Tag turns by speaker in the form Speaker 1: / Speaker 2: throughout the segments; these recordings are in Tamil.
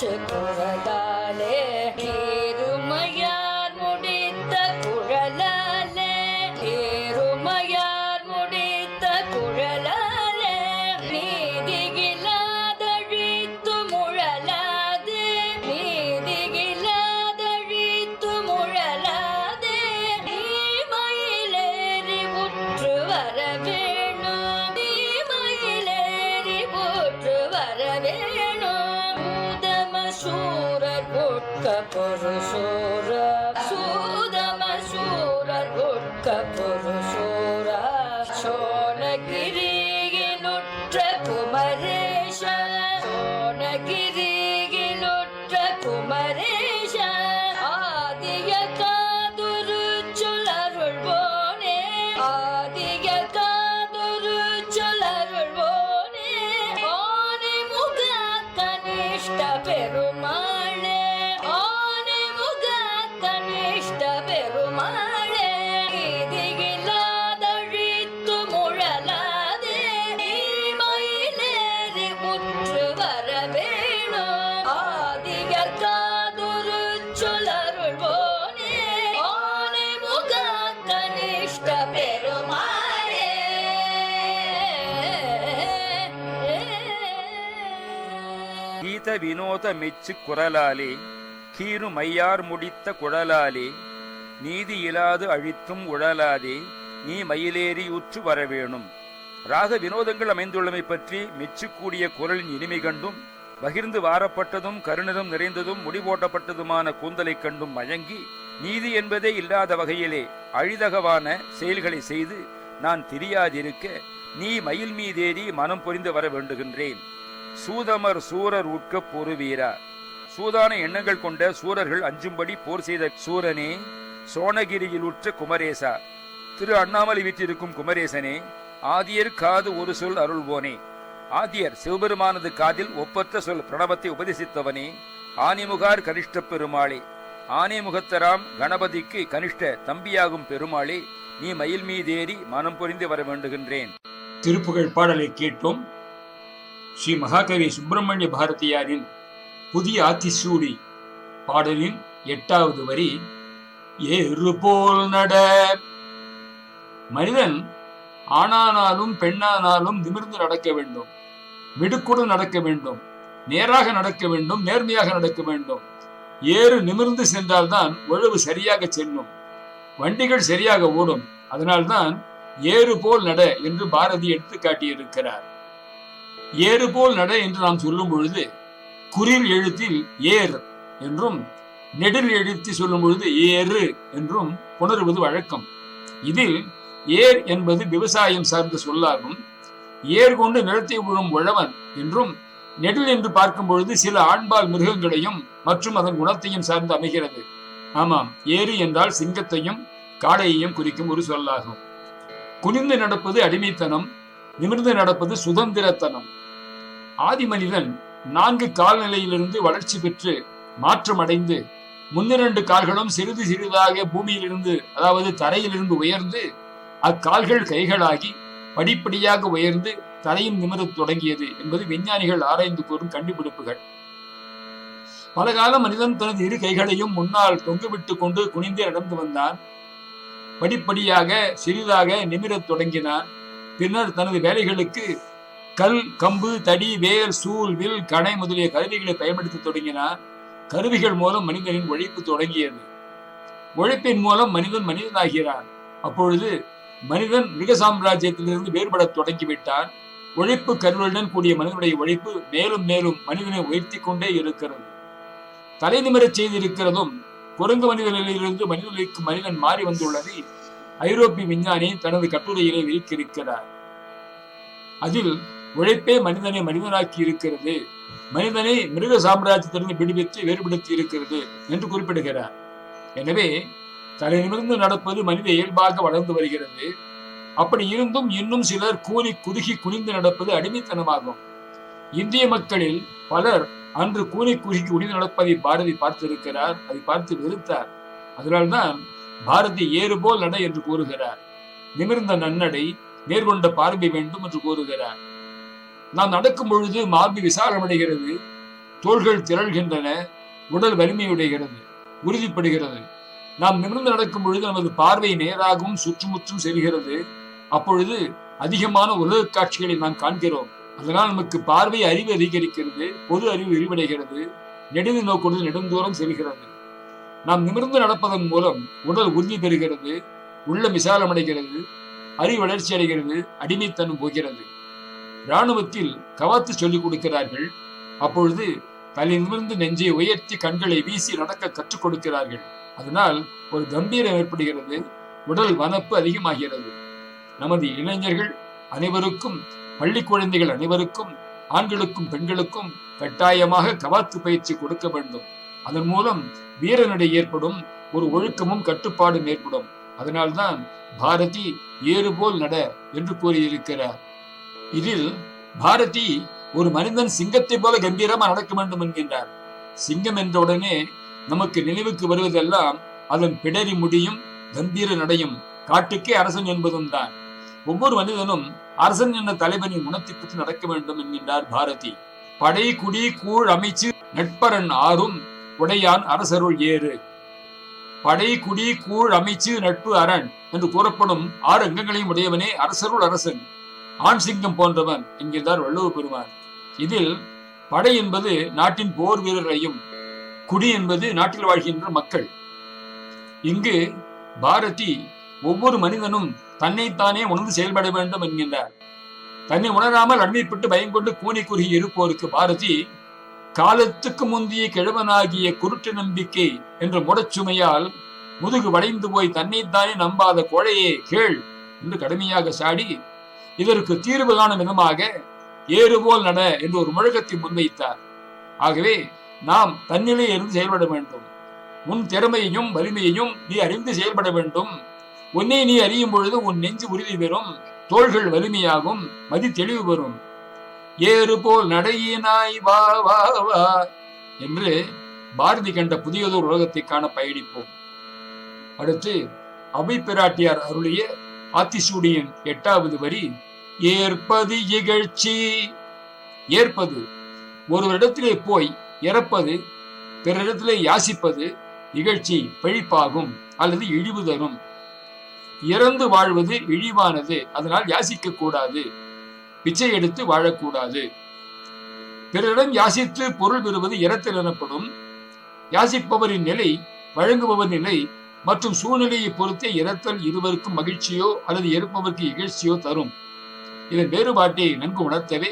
Speaker 1: மெச்சு
Speaker 2: கீத வினோத மெச்சு குரலாலே கீறு மையார் முடித்த குழலாலே நீதி இலாது அழித்தும் உழலாதே நீ மயிலேறி உற்று வரவேணும். ராக வினோதங்கள் அமைந்துள்ளமை பற்றி மெச்சுக்கூடிய குரலின் இனிமை கண்டும் பகிர்ந்து வாரப்பட்டதும் கருணரும் நிறைந்ததும் முடிவோட்டப்பட்டதுமான கூந்தலைக் கண்டும் மயங்கி நீதி என்பதே இல்லாத வகையிலே அழிதகவான செயல்களை செய்து நான் தெரியாதிருக்க நீ மயில் மீதேறி மனம் புரிந்து வர வேண்டுகின்றேன். சூதமர் சூரர் உட்க பொறுவீரா சூதான எண்ணங்கள் கொண்ட சூரர்கள் அஞ்சும்படி போர் செய்த சூரனே சோனகிரியில் உற்ற குமரேசா திரு அண்ணாமலை வீற்றிருக்கும் குமரேசனே ஆதியர் காது ஒரு சொல் அருள்வோனே. ஆதியர் சிவபெருமானது காதில் ஒப்பற்ற சொல் பிரணவத்தை உபதேசித்தவனே ஆனிமுகார் கனிஷ்ட பெருமாளே. ஆனைமுகத்தராம் கணபதிக்கு கனிஷ்ட தம்பியாகும் பெருமாளே நீ மயில் மீதேறி மனம் புரிந்து வர வேண்டுகின்றேன்.
Speaker 3: திருப்புகழ் பாடலை கேட்டோம். ஸ்ரீ மகாகவி சுப்பிரமணிய பாரதியாரின் புதிய ஆத்திசூடி பாடலின் எட்டாவது வரி ஏறு போல் நட மனிதன் ஆணானாலும் பெண்ணானாலும் நிமிர்ந்து நடக்க வேண்டும் மிடுக்குடன் நடக்க வேண்டும் நேராக நடக்க வேண்டும் நேர்மையாக நடக்க வேண்டும். ஏறு நிமிர்ந்து சென்றால்தான் உழவு சரியாக செல்லும் வண்டிகள் சரியாக ஓடும். அதனால்தான் ஏறு போல் நட என்று பாரதி எடுத்து காட்டியிருக்கிறார். ஏறு போல் நட என்று நாம் சொல்லும் பொழுது குறில் எழுத்தில் ஏர் என்றும் நெடில் எழுத்தி சொல்லும் பொழுது ஏறு என்றும் புணருவது வழக்கம். இதில் ஏர் என்பது விவசாயம் சார்ந்த சொல்லாகும். ஏர் கொண்டு நிலத்தை உழும் உழவன் என்றும் நெடில் என்று பார்க்கும் பொழுது சில ஆண்பால் மிருகங்களையும் மற்றும் அதன் குணத்தையும் சார்ந்து அமைகிறது. ஆமாம் ஏறு என்றால் சிங்கத்தையும் காடையையும் குறிக்கும் ஒரு சொல்லாகும். குனிந்து நடப்பது அடிமைத்தனம் நிமிர்ந்து நடப்பது சுதந்திரத்தனம். ஆதி மனிதன் நான்கு கால்நிலையிலிருந்து வளர்ச்சி பெற்று மாற்றம் அடைந்து முன்னிரண்டு கால்களும் சிறிது சிறிதாக பூமியிலிருந்து அதாவது தரையிலிருந்து உயர்ந்து அக்கால்கள் கைகளாகி படிப்படியாக உயர்ந்து தரையும் நிமிரத் தொடங்கியது என்பது விஞ்ஞானிகள் ஆராய்ந்து கூறும் கண்டுபிடிப்புகள். பல காலம் மனிதன் தனது இரு கைகளையும் முன்னால் தொங்குவிட்டு கொண்டு குனிந்து நடந்து வந்தான். படிப்படியாக சிறிதாக நிமிரத் தொடங்கினான். பின்னர் தனது வேலைகளுக்கு கல் கம்பு தடி வேல் சூல் வில் கடை முதலிய கருவிகளை பயன்படுத்த தொடங்கினார். கருவிகள் மூலம் மனிதனின் உழைப்பு தொடங்கியது. உழைப்பின் மூலம் மனிதன் மனிதனாகிறான். அப்பொழுது மனிதன் மிருக சாம்ராஜ்யத்திலிருந்து வேறுபடத் தொடங்கிவிட்டான். உழைப்பு கருவியுடன் கூடிய மனிதனுடைய உழைப்பு மேலும் மேலும் மனிதனை உயர்த்தி கொண்டே இருக்கிறது. தலை நிமிரச் செய்திருக்கிறதும் குரங்கு மனித நிலையிலிருந்து மனிதனுக்கு மனிதன் மாறி வந்துள்ளதை ஐரோப்பிய விஞ்ஞானி தனது கட்டுரையிலே விரித்திருக்கிறார். அதில் உழைப்பே மனிதனை மனிதனாக்கி இருக்கிறது மனிதனை மிருக சாம்ராஜ்யத்திலிருந்து விடுவித்து வேறுபடுத்தி இருக்கிறது என்று குறிப்பிடுகிறார். எனவே தலை நிமிர்ந்து நடப்பது மனித இயல்பாக வளர்ந்து வருகிறது. அப்படி இருந்தும் இன்னும் சிலர் கூலி குறுகி குனிந்து நடப்பது அடிமைத்தனமாகும். இந்திய மக்களில் பலர் அன்று கூலி குறுகி குனிந்து நடப்பதை பாரதி பார்த்திருக்கிறார் அதை பார்த்து வெறுத்தார். அதனால்தான் பாரதி ஏறு போல் நட என்று கூறுகிறார். நிமிர்ந்த நன்னடை நேர்கொண்ட பார்வை வேண்டும் என்று கூறுகிறார். நாம் நடக்கும் பொழுது மார்பு விசாலமடைகிறது. தோள்கள் திரள்கின்றன. உடல் வலிமையுடைகிறது. உறுதிப்படுகிறது. நாம் நிமிர்ந்து நடக்கும் பொழுது நமது பார்வை நேராகவும் சுற்றுமுற்றும் செல்கிறது. அப்பொழுது அதிகமான உலக காட்சிகளை நாம் காண்கிறோம். அதனால் நமக்கு பார்வை அறிவு அதிகரிக்கிறது. பொது அறிவு விரிவடைகிறது. நெடுது நோக்கொண்டு நெடுந்தூரம் செல்கிறது. நாம் நிமிர்ந்து நடப்பதன் மூலம் உடல் உறுதி பெறுகிறது உள்ளம் விசாலமடைகிறது அறிவு வளர்ச்சி அடைகிறது அடிமைத்தனம் போகிறது. இராணுவத்தில் கவாத்து சொல்லிக் கொடுக்கிறார்கள். அப்பொழுது தலை நிமிர்ந்து நெஞ்சை உயர்த்தி கண்களை வீசி நடக்க கற்றுக் கொடுக்கிறார்கள். அதனால் ஒரு கம்பீரம் ஏற்படுகிறது உடல் வனப்பு அதிகமாகிறது. நமது இளைஞர்கள் அனைவருக்கும் பள்ளி குழந்தைகள் அனைவருக்கும் ஆண்களுக்கும் பெண்களுக்கும் கட்டாயமாக கவாத்து பயிற்சி கொடுக்க வேண்டும். அதன் மூலம் வீரநடை ஏற்படும் ஒரு ஒழுக்கமும் கட்டுப்பாடும் ஏற்படும். அதனால்தான் பாரதி ஏறுபோல் நட என்று கூறியிருக்கிறார். இதில் பாரதி ஒரு மனிதன் சிங்கத்தை போல கம்பீரமா நடக்க வேண்டும் என்கின்றார். சிங்கம் என்ற உடனே நமக்கு நினைவுக்கு வருவதெல்லாம் அதன் பிடரி முடியும் கம்பீர நடையும் காட்டுக்கே அரசன் என்பதும் தான். ஒவ்வொரு மனிதனும் அரசன் என்ற தலைவனின் குணத்தை பற்றி நடக்க வேண்டும் என்கின்றார் பாரதி. படை குடி கூழ் அமைச்சு நட்பரன் ஆறும் உடையான் அரசருள் ஏறு. படை குடி கூழ் அமைச்சு நட்பு அரண் என்று கூறப்படும் ஆறு அங்கங்களையும் உடையவனே அரசருள் அரசன். ஆண் சிங்கம் போன்றவன் என்கின்றார் வள்ளுவ பெருமான். இதில் படை என்பது நாட்டின் போர் வீரரையும் குடி என்பது நாட்டில் வாழ்கின்ற மக்கள். இங்கு பாரதி ஒவ்வொரு மனிதனும் தன்னைத்தானே உணர்ந்து செயல்பட வேண்டும் என்கின்றார். தன்னை உணராமல் அடிமைப்பட்டு பயம் கொண்டு கூனி குறுகி இருப்போருக்கு பாரதி காலத்துக்கு முந்தைய கிழவனாகிய குருட்டு நம்பிக்கை என்ற முடச்சுமையால் முதுகு வளைந்து போய் தன்னைத்தானே நம்பாத கோழையே கேள் என்று கடுமையாக சாடி இதற்கு தீர்வு காணும் விதமாக ஏறுபோல் நட என்று ஒரு முழக்கத்தை முன்வைத்தார். ஆகவே நாம் தன்னிலே இருந்து செயல்பட வேண்டும். உன் திறமையையும் வலிமையையும் நீ அறிந்து செயல்பட வேண்டும். உன்னை நீ அறியும் பொழுது உன் நெஞ்சு உறுதி பெறும். தோள்கள் வலிமையாகும். மதி தெளிவு பெறும். ஏறு போல் நடையினாய் வா வா வா என்று பாரதி கண்ட புதியதொரு உலகத்தை பயணிப்போம். அடுத்து அபி பிராட்டியார் அருளிய ஆத்திசூடியின் எட்டாவது வரி ஏற்பது இகழ்ச்சி. ஏற்பது ஒருவரிடத்திலே போய் இறப்பது பிறரிடத்திலே யாசிப்பது இகழ்ச்சி பழிப்பாகும் அல்லது இழிவு தரும். இறந்து வாழ்வது இழிவானது அதனால் யாசிக்க கூடாது. பிச்சை எடுத்து வாழக்கூடாது. பிறரிடம் யாசித்து பொருள் பெறுவது இரத்தல் எனப்படும். யாசிப்பவரின் நிலை வழங்குபவர் நிலை மற்றும் சூழ்நிலையை பொறுத்தே இரத்தல் இருவருக்கும் மகிழ்ச்சியோ அல்லது இருப்பவருக்கு இகழ்ச்சியோ தரும். இதன் வேறுபாட்டை நன்கு உணர்த்தவே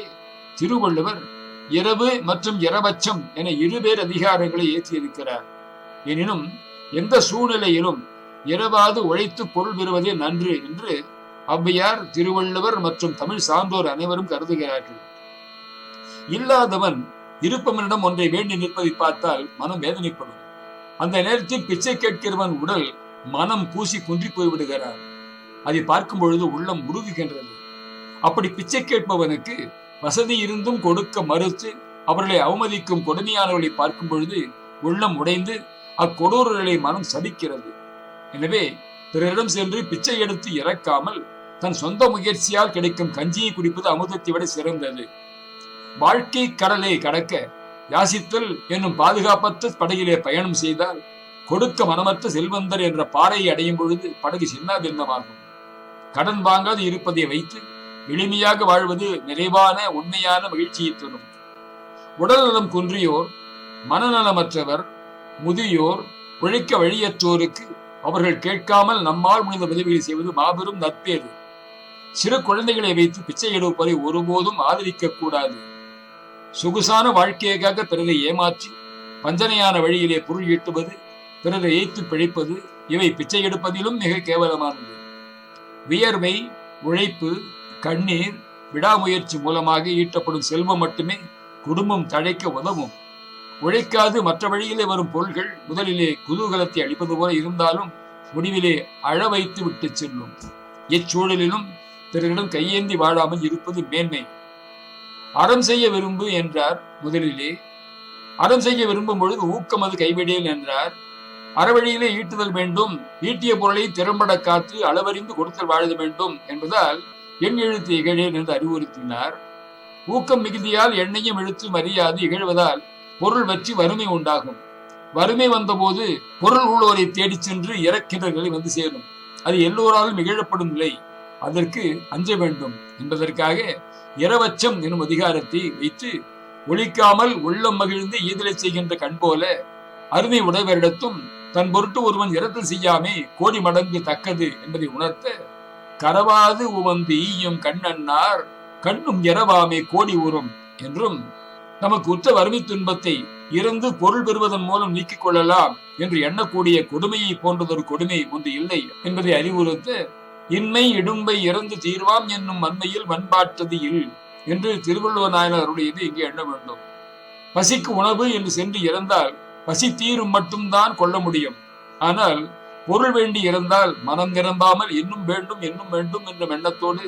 Speaker 3: திருவள்ளுவர் இரவு மற்றும் இரவச்சம் என இருவேறு அதிகாரங்களை ஏற்றியிருக்கிறார். எனினும் எந்த சூழ்நிலையிலும் இரவாது உழைத்து பொருள் பெறுவதே நன்று என்று ஔவையார் திருவள்ளுவர் மற்றும் தமிழ் சான்றோர் அனைவரும் கருதுகிறார்கள். இல்லாதவன் இருப்பவனிடம் ஒன்றை வேண்டி நிற்பதை பார்த்தால் மனம் வேதனைப்படும். அந்த நேரத்தில் பிச்சை கேட்கிறவன் உடல் மனம் பூசி குன்றி போய்விடுகிறார் அதை பார்க்கும் பொழுது உள்ளம் உருகுகின்றது. அப்படி பிச்சை கேட்பவனுக்கு வசதி இருந்தும் கொடுக்க மறுத்து அவர்களை அவமதிக்கும் கொடுமையானவர்களை பார்க்கும் பொழுது உள்ளம் உடைந்து அக்கொடூரர்களை மனம் சபிக்கிறது எனவே பிறரிடம் சென்று பிச்சை எடுத்து இறக்காமல் தன் சொந்த முயற்சியால் கிடைக்கும் கஞ்சியை குடிப்பது அமுதத்தை விட சிறந்தது. வாழ்க்கை கடலை கடக்க யாசித்தல் என்னும் பாதுகாப்பற்ற படகிலே பயணம் செய்தால் கொடுக்க மனமற்ற செல்வந்தர் என்ற பாறையை அடையும் பொழுது படகு சின்னாபின்னமாகும். கடன் வாங்காது இருப்பதை வைத்து எளிமையாக வாழ்வது நிறைவான உண்மையான மகிழ்ச்சியை தரும். உடல்நலம் குன்றியோர் மனநலமற்றவர் முதியோர் உழைக்க வழியற்றோருக்கு அவர்கள் கேட்காமல் நம்மால் முடிந்த உதவிகளை செய்வது மாபெரும் நற்பேறு. சிறு குழந்தைகளை வைத்து பிச்சை எடுப்பதை ஒருபோதும் ஆதரிக்க கூடாது சொகுசான வாழ்க்கைக்காக பிறரை ஏமாற்றி வஞ்சனையான வழியிலே பொருள் ஈட்டுவது பிறரை ஏய்த்து பிழைப்பது இவை பிச்சை எடுப்பதிலும் மிக கேவலமானது. வியர்வை உழைப்பு கண்ணீர் விடாமுயற்சி மூலமாக ஈட்டப்படும் செல்வம் மட்டுமே குடும்பம் தழைக்க உதவும். உழைக்காது மற்ற வழியிலே வரும் பொருள்கள் முதலிலே குதூகலத்தை அளிப்பது போல இருந்தாலும் முடிவிலே அழ வைத்து விட்டு செல்லும். இச்சூழலிலும் பிறரிடம் கையேந்தி வாழாமல் இருப்பது மேன்மை. அறம் செய்ய விரும்பு என்றார் முதலிலே. அறம் செய்ய விரும்பும் பொழுது ஊக்கம் அது கைவிடேல் என்றார். அறவழியிலே ஈட்டுதல் வேண்டும் ஈட்டிய பொருளை திறம்பட காத்து அளவறிந்து கொடுத்தல் வாழ வேண்டும் என்பதால் எண் எழுத்து இகழேல் என்று அறிவுறுத்தினார். ஊக்கம் மிகுதியால் எண்ணையும் எழுத்து அறியாது இகழ்வதால் பொருள் வற்றி வறுமை உண்டாகும். வறுமை வந்தபோது பொருள் உள்ளோரை தேடிச் சென்று இறக்கின்ற நிலை வந்து சேரும். அது எல்லோராலும் இகழப்படும் நிலை. அதற்கு அஞ்ச வேண்டும் என்பதற்காக இரவச்சம் எனும் அதிகாரத்தை வைத்து ஒழிக்காமல் உள்ளம் மகிழ்ந்து ஈதலை செய்கின்ற கண் போல அருமை உடையவரிடத்தும் தன் பொருட்டு ஒருவன் இரத்தல் செய்யாமே கோடி மடங்கு தக்கது என்பதை உணர்த்த கரவாது உவந்து ஈயும் கண்ணன்னார் கண்ணும் இரவாமே கோடி உறும் என்றும் நமக்கு உற்ற வறுமை துன்பத்தை இறந்து பொருள் பெறுவதன் மூலம் நீக்கிக் கொள்ளலாம் என்று எண்ணக்கூடிய கொடுமையை போன்றதொரு கொடுமை ஒன்று இல்லை என்பதை அறிவுறுத்த இன்மை இடும்பை இறந்து தீர்வாம் என்னும் வன்மையில் வன்பாற்றது இல் என்று திருவள்ளுவர் அருளியது இங்கே எண்ண வேண்டும். பசிக்கு உணவு என்று சென்று இறந்தால் பசி தீரும் மட்டும்தான் கொள்ள முடியும். ஆனால் பொருள் வேண்டி இறந்தால் மனம் நிரம்பாமல் இன்னும் வேண்டும் இன்னும் வேண்டும் என்ற எண்ணத்தோடு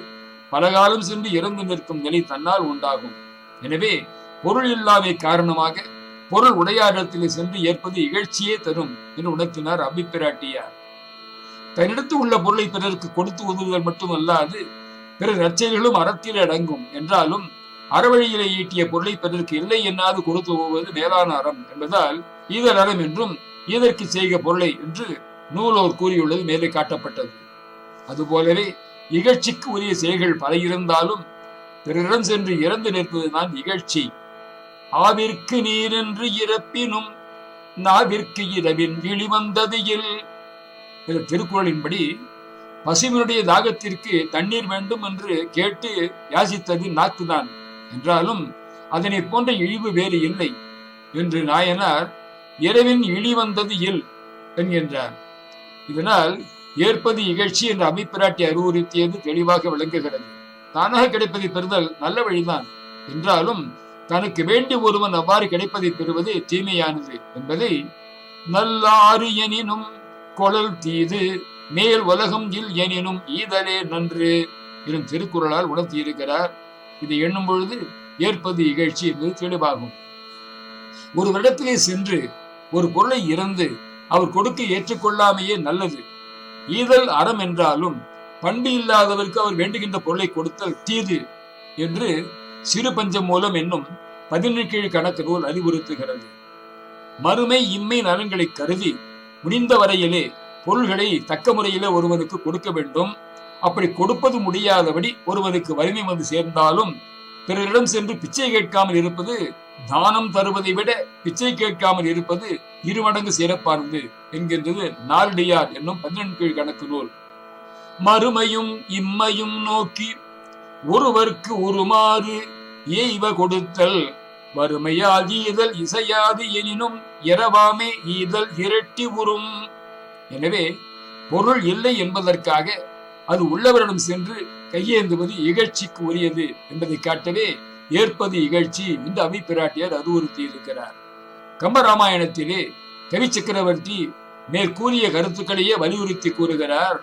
Speaker 3: பலகாலம் சென்று இறந்து நிற்கும் நிலை தன்னால் உண்டாகும். எனவே பொருள் இல்லாமை காரணமாக பொருள் உடையாரிடத்திலே சென்று ஏற்பது இகழ்ச்சியே தரும் என்று உணர்த்தினார் அபிப்பிராட்டியார் தன்னிடத்து உள்ள பொருளை பிறருக்கு கொடுத்து உதவுதல் மட்டுமல்லாது பிற நற்செயல்களும் அறத்தில் அடங்கும். என்றாலும் அறவழியிலே ஈட்டிய பொருளை பிறருக்கு இல்லை என்னாது கொடுத்து உதவுவது மேலான அறம் என்பதால் ஈதல் அறம் என்றும் ஈதற்கு செய்க பொருளை என்று நூலோர் கூறியுள்ளது மேலே காட்டப்பட்டது. அதுபோலவே இகழ்ச்சிக்கு உரிய செயல்கள் பல இருந்தாலும் பிறரிடம் சென்று இறந்து நிற்பதுதான் இகழ்ச்சி. ஆவிற்கு நீரென்று இறப்பினும் நாவிற்கு இரவின் இழி வந்தது திருக்குறளின்படி பசுவினுடைய தாகத்திற்கு தண்ணீர் வேண்டும் என்று கேட்டு யாசித்தது நாக்குதான். என்றாலும் அதனை போன்ற இழிவு வேறு இல்லை என்று நாயனார் இரவின் இழி வந்தது இல் என்கின்றார். இதனால் ஏற்பது இகழ்ச்சி என்ற அபிப்பிராட்டி அறிவுறுத்தியது தெளிவாக விளங்குகிறது. தானாக கிடைப்பதை பெறுதல் நல்ல வழிதான். என்றாலும் தனக்கு வேண்டி ஒருவன் அவ்வாறு கிடைப்பதை பெறுவது தீமையானது என்பதை நல்லாறு எனினும் கொழல் தீது மேல் உலகம் இல் எனினும் ஈதலே நன்று எனும் திருக்குறளால் உணர்த்தியிருக்கிறார். இதை எண்ணும் பொழுது ஏற்பது இகழ்ச்சி என்பது தெளிவாகும். ஒரு வருடத்திலே சென்று ஒரு பொருளை இறந்து அவர் கொடுக்க ஏற்றுக்கொள்ளாமையே நல்லது. ஈதல் அறம் என்றாலும் பண்பு இல்லாதவருக்கு அவர் வேண்டுகின்ற பொருளை கொடுத்தல் தீது என்று சிறு பஞ்சம் மூலம் என்னும் பதினெட்டு கணக்கு நூல் அறிவுறுத்துகிறது. மறுமை இம்மை நலன்களை கருதி முடிந்த வரையிலே பொருள்களை தக்க முறையிலே ஒருவனுக்கு கொடுக்க வேண்டும். அப்படி கொடுப்பது முடியாதபடி ஒருவனுக்கு வறுமை வந்து சேர்ந்தாலும் பிறரிடம் சென்று பிச்சை கேட்காமல் இருப்பது தானம் தருவதை விட பிச்சை கேட்காமல் இருப்பது இருமடங்கு சிறப்பானது என்கின்றது நாரடியார் என்னும் பதினெண்டு கணக்கு நூல். மறுமையும் இம்மையும் நோக்கி ஒருவர்க்கு உருமாறு ஏய்வ கொடுத்தல் வறுமையால் இசையாது எனினும் இரவாமே ஈதல் இரட்டி உறும். எனவே பொருள் இல்லை என்பதற்காக அது உள்ளவரிடம் சென்று கையேந்துவது இகழ்ச்சிக்கு உரியது என்பதை காட்டவே ஏற்பது இகழ்ச்சி என்று அபிப்பிராட்டியார் அறிவுறுத்தி இருக்கிறார் கம்பராமாயணத்திலே கவி சக்கரவர்த்தி மேற்கூறிய கருத்துக்களையே வலியுறுத்தி கூறுகிறார்.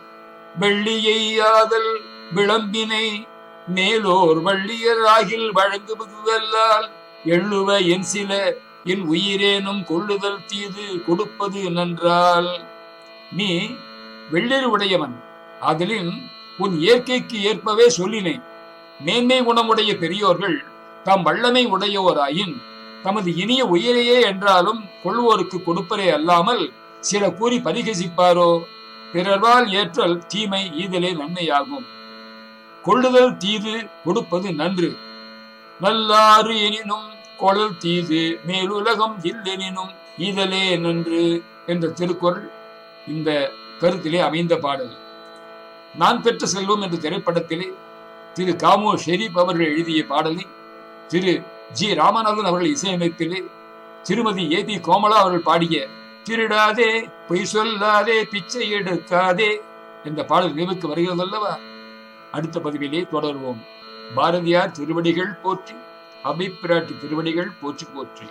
Speaker 3: வெள்ளியை ஆதல் விளம்பினை மேலோர் வள்ளியர் ஆகில் வழங்குவதுவல்லால் எள்ளுவ என் சில என் உயிரேனும் கொள்ளுதல் தீது கொடுப்பது நன்றால் நீ வெள்ளிறு உடையவன். அதிலின் உன் இயற்கைக்கு ஏற்பவே சொல்லினேன். மேன்மை குணமுடைய பெரியோர்கள் தாம் வல்லமை உடையோராயின் தமது இனிய உயிரையே என்றாலும் கொள்வோருக்கு கொடுப்பரே அல்லாமல் சில கூறி பரிகசிப்பாரோ? பிறர்வால் ஏற்றல் தீமை ஈதலே நன்மையாகும். கொள்ளுதல் தீது கொடுப்பது நன்று. நல்லாறு எனினும் கொழல் தீது மேலுலகம் இல்லெனினும் ஈதலே நன்று என்ற திருக்குறள் இந்த கருத்திலே அமைந்த பாடல். நான் பெற்ற செல்வம் என்ற திரைப்படத்திலே திரு காமோ ஷெரீப் அவர்கள் எழுதிய பாடலை திரு ஜி ராமநாதன் அவர்கள் இசையமைப்பிலே திருமதி ஏ பி கோமலா அவர்கள் பாடிய திருடாதே பொய் சொல்லாதே பிச்சை எடுக்காதே என்ற பாடல் நினைவுக்கு வருகிறது அல்லவா அடுத்த பதிவிலே தொடர்வோம். பாரதியார் திருவடிகள் போற்றி அபிப்பிராட்டி திருவடிகள் போற்றி போற்றி.